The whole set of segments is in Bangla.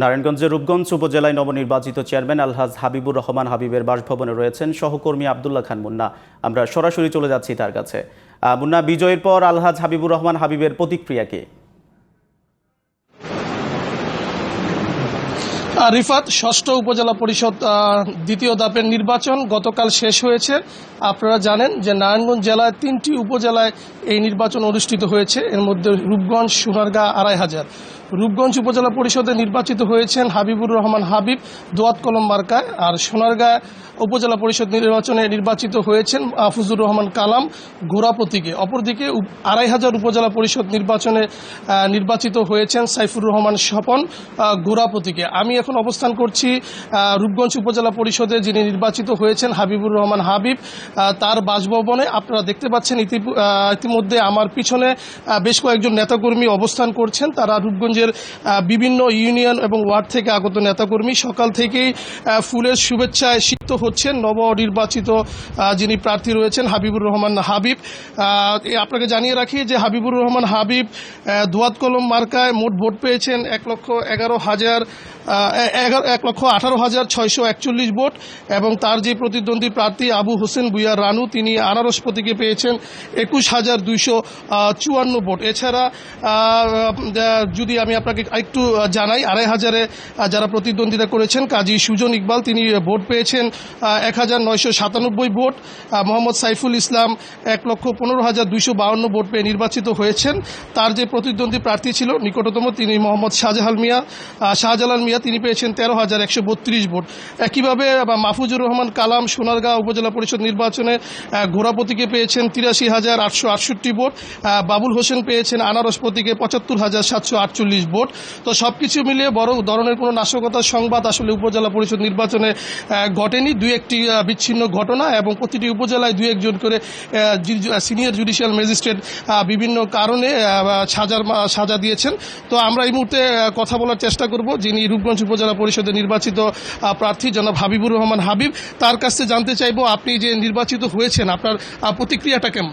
নারায়ণগঞ্জের রূপগঞ্জ উপজেলায় নবনির্বাচিত চেয়ারম্যান আলহাজ হাবিবুর রহমান হাবিবের বাসভবনে রয়েছেন সহকর্মী আবদুল্লাহ খান মুন্না। আমরা সরাসরি চলে যাচ্ছি তার কাছে। মুন্না, বিজয়ের পর আলহাজ হাবিবুর রহমান হাবিবের প্রতিক্রিয়া কি? রিফাত ষষ্ঠ উপজেলা পরিষদ দ্বিতীয় ধাপের নির্বাচন গতকাল শেষ হয়েছে। আপনারা জানেন যে নারায়ণগঞ্জ জেলায় তিনটি উপজেলায় এই নির্বাচন অনুষ্ঠিত হয়েছে। এর মধ্যে রূপগঞ্জ, সোনারগাঁ, আড়াই হাজার। রূপগঞ্জ উপজেলা পরিষদে নির্বাচিত হয়েছেন হাবিবুর রহমান হাবিব, দোয়াত কলম মার্কায়। আর সোনারগাঁ উপজেলা পরিষদ নির্বাচনে নির্বাচিত হয়েছেন আফুজুর রহমান কালাম ঘোড়া প্রতীকে। অপরদিকে আড়াই হাজার উপজেলা পরিষদ নির্বাচনে নির্বাচিত হয়েছেন সাইফুর রহমান স্বপন প্রতীকে। আমি এখন অবস্থান করছি রূপগঞ্জ উপজেলা পরিষদে যিনি নির্বাচিত হয়েছেন হাবিবুর রহমান হাবিব তার বাসভবনে আপনারা দেখতে পাচ্ছেন ইতি- ইতিমধ্যে আমার পিছনে বেশ কয়েকজন নেতাকর্মী অবস্থান করছেন। তারা রূপগঞ্জের বিভিন্ন ইউনিয়ন এবং ওয়ার্ড থেকে আগত নেতাকর্মী। সকাল থেকেই ফুলের শুভেচ্ছায় সিক্ত হচ্ছেন নবনির্বাচিত যিনি প্রার্থী রয়েছেন হাবিবুর রহমান হাবিব। আপনাকে জানিয়ে রাখি যে হাবিবুর রহমান হাবিব দোয়াত কলম মার্কায় মোট ভোট পেয়েছেন এক লক্ষ এগারো হাজার এগারো এক লক্ষ আঠারো হাজার ছয়শো একচল্লিশ ভোট এবং তার যে প্রতিদ্বন্দ্বী প্রার্থী আবু হোসেন বুয়া রানু, তিনি আনারস প্রতীকে পেয়েছেন একুশ হাজার দুইশো চুয়ান্ন ভোট। এছাড়া যদি আমি আপনাকে একটু জানাই, আড়াই হাজারে যারা প্রতিদ্বন্দ্বিতা করেছেন, কাজী সুজন ইকবাল, তিনি ভোট পেয়েছেন এক হাজার নয়শো সাতানব্বই ভোট। মোহাম্মদ সাইফুল ইসলাম এক লক্ষ পনেরো হাজার দুইশো বাউন্ন ভোট পেয়ে নির্বাচিত হয়েছেন। তার যে প্রতিদ্বন্দ্বী প্রার্থী ছিল, নিকটতম তিনি মোহাম্মদ শাহজাহাল মিয়া। শাহজালাল মিয়া, তিনি পেয়েছেন তেরো হাজার একশো বত্রিশ ভোট। একইভাবে মাহফুজুর রহমান কালাম সোনারগাঁও উপজেলা পরিষদ নির্বাচনে আহ, ঘোড়াপতিকে পেয়েছেন তিরাশি হাজার আটশো আটষট্টি ভোট বাবুল হোসেন পেয়েছেন আনারস প্রতীকে পঁচাত্তর হাজার সাতশো আটচল্লিশ ভোট। তো সবকিছু মিলিয়ে বড় ধরনের কোনো নাশকতার সংবাদ আসলে উপজেলা পরিষদ নির্বাচনে ঘটেনি। দুই একটি বিচ্ছিন্ন ঘটনা এবং প্রতিটি উপজেলায় দুই একজন করে সিনিয়র জুডিশিয়াল ম্যাজিস্ট্রেট বিভিন্ন কারণে সাজার সাজা দিয়েছেন। তো আমরা এই মুহূর্তে কথা বলার চেষ্টা করব যিনি রূপগঞ্জ উপজেলা পরিষদে নির্বাচিত প্রার্থী জনাব হাবিবুর রহমান হাবিব। তার কাছ জানতে চাইব, আপনি যে নির্বাচিত হয়েছেন, আপনার প্রতিক্রিয়াটা কেমন?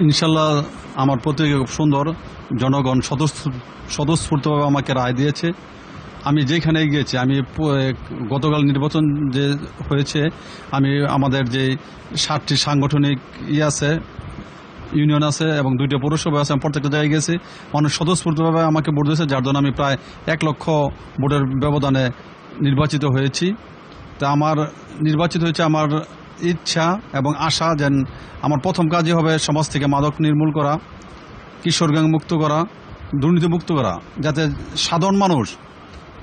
ইনশাল্লাহ আমার প্রতিক্রিয়া খুব সুন্দর। জনগণ স্বতঃস্ফূ- স্বতঃস্ফূর্তভাবে আমাকে রায় দিয়েছে। আমি যেখানে গিয়েছি, আমি গতকাল নির্বাচন যে হয়েছে, আমি আমাদের যে সাতটি সাংগঠনিক ই আছে ইউনিয়ন আছে এবং দুইটা পৌরসভা আছে, আমি প্রত্যেকটা জায়গায় গেছি। মানুষ স্বতঃস্ফূর্তভাবে আমাকে ভোট দিয়েছে, যার জন্য আমি প্রায় এক লক্ষ ভোটের ব্যবধানে নির্বাচিত হয়েছি। তা আমার নির্বাচিত হয়েছে আমার ইচ্ছা এবং আশা যেন আমার প্রথম কাজই হবে সমাজ থেকে মাদক নির্মূল করা, কিশোর গ্যাং মুক্ত করা, দুর্নীতি মুক্ত করা, যাতে সাধারণ মানুষ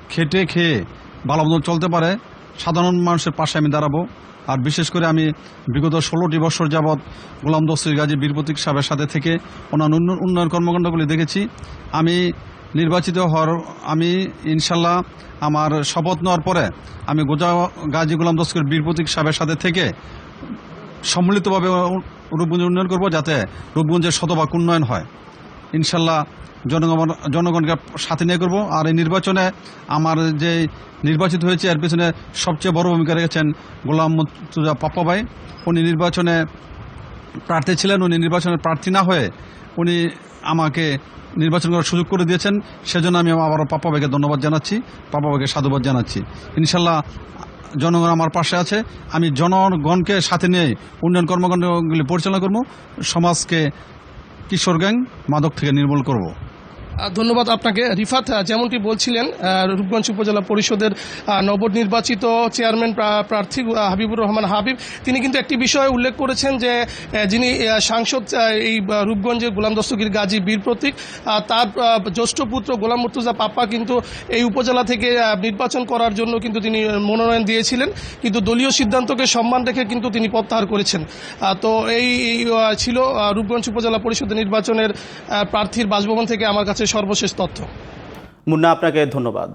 খেটে খেয়ে ভালো চলতে পারে। সাধারণ মানুষের পাশে আমি দাঁড়াবো। আর বিশেষ করে আমি বিগত ষোলোটি বছর যাবৎ গোলাম দস্তির গাজী বীর প্রতীক সাহেবের সাথে থেকে অন্যান্য উন্ন- উন্নয়ন কর্মকাণ্ডগুলি দেখেছি। আমি নির্বাচিত হওয়ার, আমি ইনশাল্লাহ আমার শপথ নেওয়ার পরে আমি গোজা গাজী গোলাম দস্তির বীর প্রতীক সাহেবের সাথে থেকে সম্মিলিতভাবে রূপগঞ্জ উন্নয়ন করব যাতে রূপগঞ্জের শতভাগ উন্নয়ন হয়। ইনশাল্লাহ জনগণ জনগণকে সাথে নিয়ে করব। আর এই নির্বাচনে আমার যে নির্বাচিত হয়েছে, এর পিছনে সবচেয়ে বড় ভূমিকা রেখেছেন গোলাম মুর্তুজা পাপ্পা ভাই উনি নির্বাচনে প্রার্থী ছিলেন, উনি নির্বাচনের প্রার্থী না হয়ে উনি আমাকে নির্বাচন করার সুযোগ করে দিয়েছেন। সেজন্য আমি আবারও পাপ্পা ভাইকে ধন্যবাদ জানাচ্ছি পাপ্পা ভাইকে সাধুবাদ জানাচ্ছি। ইনশাল্লাহ জনগণ আমার পাশে আছে। আমি জনগণকে সাথে নিয়ে উন্নয়ন কর্মকাণ্ডগুলি পরিচালনা করব। সমাজকে কিশোর গ্যাং মাদক থেকে নির্মূল করব। ধন্যবাদ আপনাকে। রিফাত যেমনটি বলছিলেন রূপগঞ্জ উপজেলা পরিষদের নবনির্বাচিত চেয়ারম্যান প্রার্থী হাবিবুর রহমান হাবিব। তিনি কিন্তু একটি বিষয় উল্লেখ করেছেন যে যিনি সাংসদ এই রূপগঞ্জের গোলাম দস্তগীর গাজী বীর প্রতীক তার জ্যেষ্ঠ পুত্র গোলাম মুর্তুজা পাপ্পা কিন্তু এই উপজেলা থেকে নির্বাচন করার জন্য কিন্তু তিনি মনোনয়ন দিয়েছিলেন। কিন্তু দলীয় সিদ্ধান্তকে সম্মান রেখে কিন্তু তিনি প্রত্যাহার করেছেন। তো এই, ছিল রূপগঞ্জ উপজেলা পরিষদের নির্বাচনের প্রার্থীর বাসভবন থেকে আমার কাছে সর্বশেষ তথ্য। মুন্না আপনাকে ধন্যবাদ।